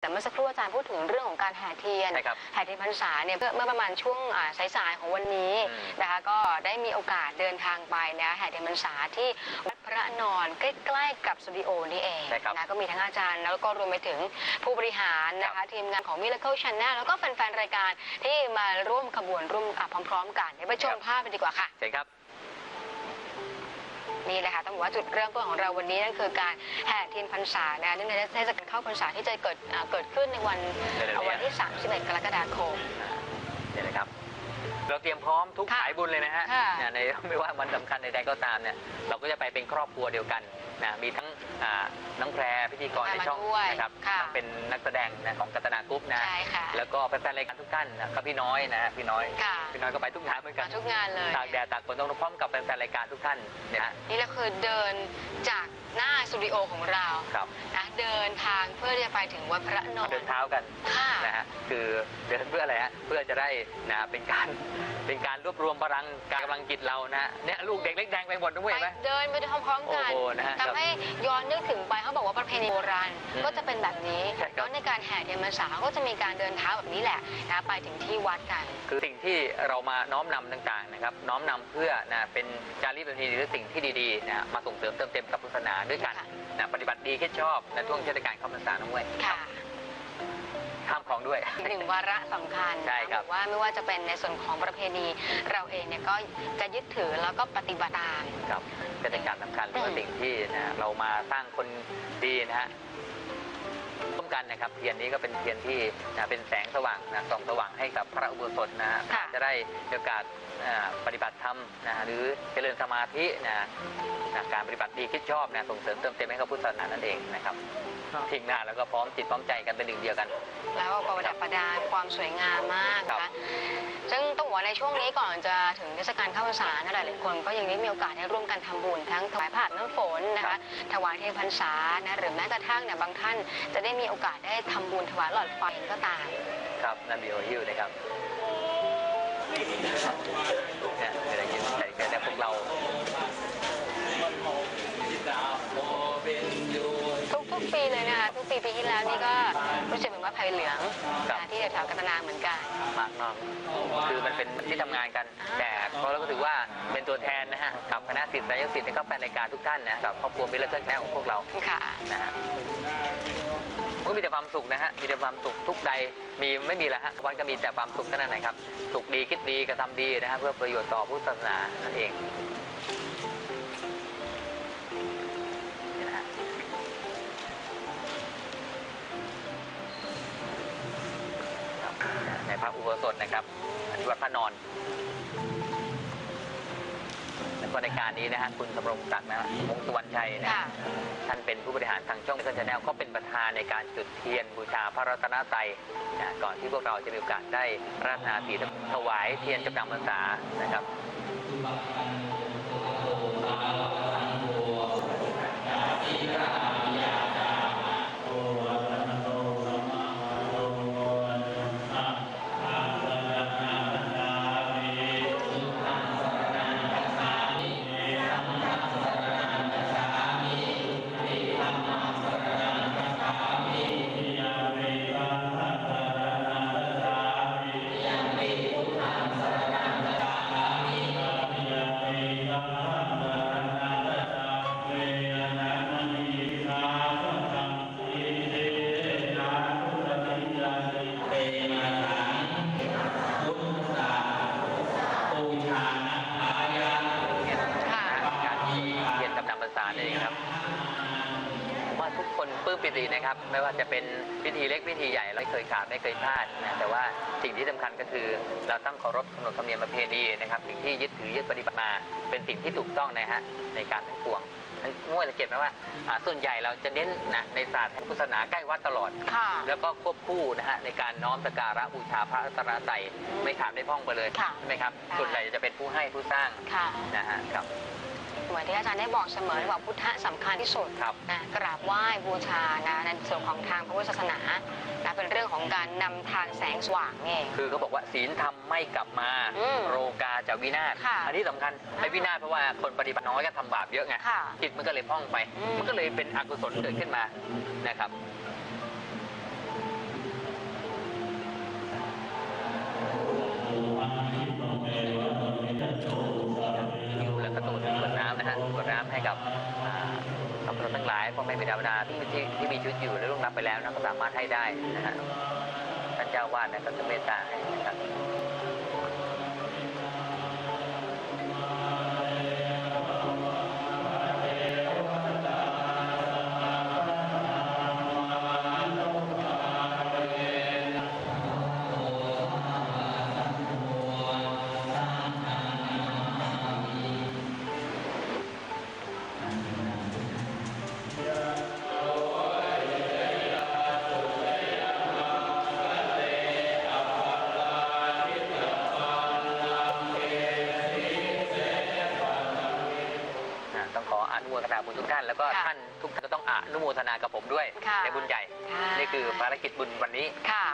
แต่เมื่อสักครู่อาจารย์พูดถึงเรื่องของการแห่เทียนใช่ครับแห่เทียนพรรษาเนี่ยเพื่อเมื่อประมาณช่วงอ่าสายๆของวันนี้อืม นะคะก็ได้มีโอกาสเดินทางไปนะแห่เทียนพรรษาที่วัดพระนอนใกล้ๆกับสตูดิโอนี่เองใช่ครับนะก็มีทั้งอาจารย์แล้วก็รวมไปถึงผู้บริหารนะครัคะบ ทีมงานของ Miracle Channel แล้วก็แฟนๆรายการที่มาร่วมขบวนร่วมอะพร้อม ๆ กันเดี๋ยวไปชมภาพกันดีกว่าค่ะ เชิญครับ นี่แหละค่ะต้องบอกว่าจุดเริ่มต้นของเราวันนี้นั่นคือการแห่เทียนพรรษานะเนื่องในเทศกาลเข้าพรรษาที่จะเกิดอ่าเกิดขึ้นในวันเร็วๆนี้วันที่ 31 กรกฎาคมเนี่ยนะครับ เราเตรียมพร้อมทุกค่ะสายบุญเลยนะฮะค่ะเนี่ยในไม่ว่าวันสำคัญใดๆก็ตามเนี่ยเราก็จะไปเป็นครอบครัวเดียวกันนะมีทั้งอ่าน้องแพรพิธีกรในช่องมาด้วยนะครับค่ะ ทั้งเป็นนักแสดงนะของกัตนากรุ๊ปนะ ใช่ค่ะ แล้วก็แฟนๆรายการทุกท่านนะครับพี่น้อยนะฮะพี่น้อย ค่ะพี่น้อยก็ไปทุกงานเหมือนกัมานทุกงานเลย ตากแดดตากฝนต้องพร้อมกับแฟนๆรายการทุกท่านเนี่ยฮะ นี่เราคือเดินจากหน้าสตูดิโอของเราครับ นะเดินทางเพื่อที่จะไปถึงวัดพระนอนเดินเท้ากันค่ะนะฮะคือเดินเพื่ออะไรฮะเพื่อจะได้นะเป็นการเป็นการรวบรวมพลังการกำลังจิตเรานะฮะเนี่ยลูกเด็กเล็กแดงไปหมดด้วยเห็นไหม เดินไปพร้อมๆกันโอ้โหนะฮะทำให้ย้อนนึกถึงไปเขาบอกว่าประเพณีโบราณอืมก็จะเป็นแบบนี้ใช่ครับ แล้วในการแห่เทียนพรรษาก็จะมีการเดินเท้าแบบนี้แหละนะไปถึงที่วัดกัน คือสิ่งที่เรามาน้อมนำต่างๆนะครับ น้อมนำเพื่อนะเป็นจารีตประเพณีหรือสิ่งที่ดีๆนะมาส่งเสริมเติมเต็มกับพุทธศาสนาด้วยกันค่ะนะปฏิบัติดีคิดชอบในช่วงเทศกาลเข้าพรรษาด้วยค่ะห้ามของด้วยหนึ่งวาระสำคัญใช่ครับอกว่าไม่ว่าจะเป็นในส่วนของประเพณี เราเองเนี่ยก็จะยึดถือแล้วก็ปฏิบัติตามครับเป็นการสำคัญหรือว่าสิ่งที่นะเรามาสร้างคนดีนะฮะร่วมกันนะครับเทียนนี้ก็เป็นเทียนที่นะเป็นแสงสว่างนะส่องสว่างให้กับพระอุโบสถนะฮะค่ะ จะได้มีโอกาสอ่าปฏิบัติธรรมนะหรือเจริญสมาธินะนะการปฏิบัติดีคิดชอบนะส่งเสริมเติมเต็มให้กับพุทธศาสนานั่นเองนะครับทิ้งหน้าแล้วก็พร้อมจิตพร้อมใจกันเป็นหนึ่งเดียวกัน แล้วก็ประดับประดาความสวยงามมากครันะคะบซึ่งต้องบอกว่าในช่วงนี้ก่อนจะถึงเทศกาลเข้าพรรษานะหลายๆคนก็ยังได้มีโอกาสได้ร่วมกันทำบุญทั้งถวายผ้าอาบน้ำฝนนะคะถวายเทียนพรรษานะหรือแม้กระทั่งเนี่ยบางท่านจะได้มีโอกาสได้ทำบุญถวายหลอดไฟก็ตาม ครับนันบิโอฮิวนะครับ เนี่ยอะไรอย่างเงี้ยใส่แค่แต่พวกเราทุกๆปีเลยนะคะทุกปีปีที่แล้วนี่ก็รู้สึกเหมือนว่าไผ่เหลืองครับนะที่แถวๆกัตนาเหมือนกันมากเนอกคือมันเป็นที่ทำงานกัน แต่เพราะเราก็ถือว่าเป็นตัวแทนนะฮะกับคณะศิษย์สายศิษย์และก็แฟนรายการทุกท่านนะกับครอบครัวมิลเลอร์แนของพวกเราค่ะนะฮะ ก็มีแต่ความสุขนะฮะ มีแต่ความสุขทุกใด มีไม่มีแล้วฮะ วันก็มีแต่ความสุขเท่านั้นนะครับ สุขดีคิดดีกระทำดีนะฮะเพื่อประโยชน์ต่อพุทธศาสนานั่นเองในพระอุโบสถนะครับที่วัดพระนอน แล้วก็ในการนี้นะฮะคุณสมรงศักดิ์นะฮะวงศ์สุวรรณชัยนะค่ะฮะท่านเป็นผู้บริหารทางช่องเ e ชแนลก็เป็นประธานในการจุดเทียนบูชาพระรัตนตรัยนะก่อนที่พวกเราจะมีโอกาสได้ราชนาสีถวายเทียนจำนำพรรษานะครับ จำนำพรรษานี่นเองครับผมว่าทุกคนปลื้มปิตินะครับ ไม่ว่าจะเป็นพิธีเล็กพิธีใหญ่เราไม่เคยขาดไม่เคยพลาดนะแต่ว่าสิ่งที่สำคัญก็คือ เราต้องเคารพขนบธรรมเนียมประเพณีนะครับสิ่งที่ยึดถือยึดปฏิบัติมาเป็นสิ่งที่ถูกต้องนะฮะในการทั้งปวงทั้งง่วยสังเกตไหมว่าอ่าส่วนใหญ่เราจะเน้นนะในศาสตร์แห่งพุทธศาสนาใกล้วัดตลอดค่ะแล้วก็ควบคู่นะฮะในการน้อมสักการะบูชาพระรัตนตรัยไม่ขาดไม่พ้องไปเลยค่ะใช่ไหมครับค่ะส่วนใหญ่จะเป็นผู้ให้ผู้สร้างค่ะนะฮะครับ เหมือนที่อาจารย์ได้บอกเสมอว่าพุทธะสำคัญที่สุดครับ นะกราบไหว้บูชานะในส่วนของทางพระพุทธศาสนานะเป็นเรื่องของการนำทางแสงสว่างเอง คือเขาบอกว่าศีลธรรมไม่กลับมาโรกาจะวินาศอันนี้สำคัญไอ้วินาศเพราะว่าคนปฏิบัติน้อยก็ทำบาปเยอะไงจิตมันก็เลยพร่องไปมันก็เลยเป็นอกุศลเกิดขึ้นมานะครับ กดน้ำให้กับอ่าสัมชนทั้งหลายพ่อแม่บิดามารดาที่ที่ที่มีชีวิตอยู่และล่วงลับไปแล้วนะก็สามารถให้ได้นะฮะท่านเจ้าวาดนะก็จะเมตตาให้นะครับาบุญทุกท่าน แล้วก็ค่ะท่านทุกท่านก็ต้องอนุโมทนากับผมด้วยค่ะ ในบุญใหญ่ค่ะนี่คือภารกิจบุญวันนี้ ค่ะ